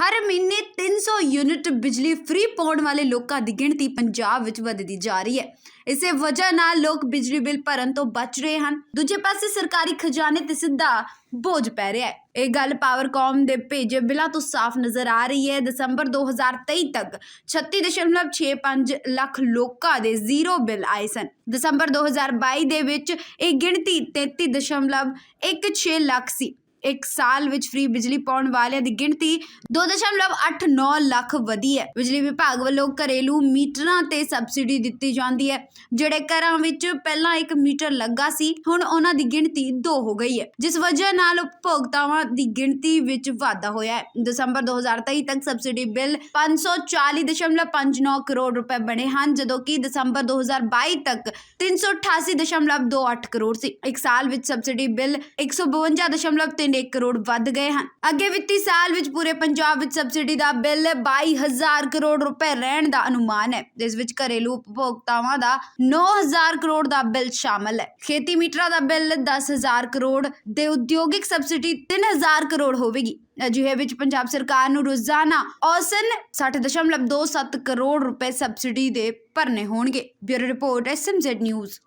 ਹਰ ਮਹੀਨੇ 300 ਯੂਨਿਟ ਬਿਜਲੀ ਫ੍ਰੀ ਪਾਉਣ ਵਾਲੇ ਲੋਕਾਂ ਦੀ ਗਿਣਤੀ ਪੰਜਾਬ ਵਿੱਚ ਵਧਦੀ ਜਾ ਰਹੀ ਹੈ। ਇਸੇ ਵਜ੍ਹਾ ਨਾਲ ਲੋਕ ਬਿਜਲੀ ਬਿੱਲ ਭਰਨ ਤੋਂ ਬਚ ਰਹੇ ਹਨ। ਦੂਜੇ ਪਾਸੇ ਸਰਕਾਰੀ ਖਜ਼ਾਨੇ ਤੇ ਸਿੱਧਾ ਬੋਝ ਪੈ ਰਿਹਾ ਹੈ। ਇਹ ਗੱਲ ਪਾਵਰਕਾਮ ਦੇ ਭੇਜੇ ਬਿੱਲਾਂ ਤੋਂ ਸਾਫ਼ ਨਜ਼ਰ ਆ ਰਹੀ ਹੈ। ਦਸੰਬਰ 2023 ਤੱਕ 36.65 ਲੱਖ ਲੋਕਾਂ ਦੇ ਜ਼ੀਰੋ ਬਿੱਲ ਆਏ ਸਨ। ਦਸੰਬਰ 2022 ਦੇ ਵਿੱਚ ਇਹ ਗਿਣਤੀ 33.16 ਲੱਖ ਸੀ। ਇੱਕ ਸਾਲ ਵਿੱਚ ਫ੍ਰੀ ਬਿਜਲੀ ਪਾਉਣ ਵਾਲਿਆਂ ਦੀ ਗਿਣਤੀ 2.89 ਲੱਖ ਵਧੀ ਹੈ। ਬਿਜਲੀ ਵਿਭਾਗ ਵੱਲੋਂ ਘਰੇਲੂ ਮੀਟਰਾਂ ਤੇ ਸਬਸਿਡੀ ਦਿੱਤੀ ਜਾਂਦੀ ਹੈ, ਜਿਹੜੇ ਘਰਾਂ ਵਿੱਚ ਪਹਿਲਾਂ ਇੱਕ ਮੀਟਰ ਲੱਗਾ ਸੀ, ਹੁਣ ਉਹਨਾਂ ਦੀ ਗਿਣਤੀ 2 ਹੋ ਗਈ ਹੈ। ਜਿਸ ਵਜ੍ਹਾ ਨਾਲ ਉਪਭੋਗਤਾਵਾਂ ਦੀ ਗਿਣਤੀ ਵਿੱਚ ਵਾਧਾ ਹੋਇਆ ਹੈ। ਦਸੰਬਰ 2023 ਤੱਕ ਸਬਸਿਡੀ ਬਿੱਲ 540.59 ਕਰੋੜ ਰੁਪਏ ਬਣੇ ਹਨ, ਜਦੋਂ ਕਿ ਦਸੰਬਰ 2022 ਤੱਕ 388.28 ਕਰੋੜ ਸੀ। ਇੱਕ ਸਾਲ ਵਿੱਚ ਸਬਸਿਡੀ ਬਿੱਲ 152.31 ਕਰੋੜ ਵੱਧ ਗਏ ਹਨ। ਅੱਗੇ ਵਿੱਤੀ ਸਾਲ ਵਿੱਚ ਪੂਰੇ ਪੰਜਾਬ ਵਿੱਚ ਸਬਸਿਡੀ ਦਾ ਬਿੱਲ 22000 ਕਰੋੜ ਰੁਪਏ ਰਹਿਣ ਦਾ ਅਨੁਮਾਨ ਹੈ। ਇਸ ਵਿੱਚ ਘਰੇਲੂ ਉਪਭੋਗਤਾਵਾਂ ਦਾ 9000 ਕਰੋੜ ਦਾ ਬਿੱਲ ਸ਼ਾਮਲ ਹੈ। ਖੇਤੀ ਮੀਟਰਾਂ ਦਾ ਬਿੱਲ 10000 ਕਰੋੜ ਦੇ ਉਦਯੋਗਿਕ ਸਬਸਿਡੀ 3000 ਕਰੋੜ ਹੋਵੇਗੀ। ਅਜਿਹੇ ਵਿੱਚ ਪੰਜਾਬ ਸਰਕਾਰ ਨੂੰ ਰੋਜ਼ਾਨਾ ਔਸਨ 60.27 ਕਰੋੜ ਰੁਪਏ ਸਬਸਿਡੀ ਦੇ ਭਰਨੇ ਹੋਣਗੇ। Bureau report SMZ news.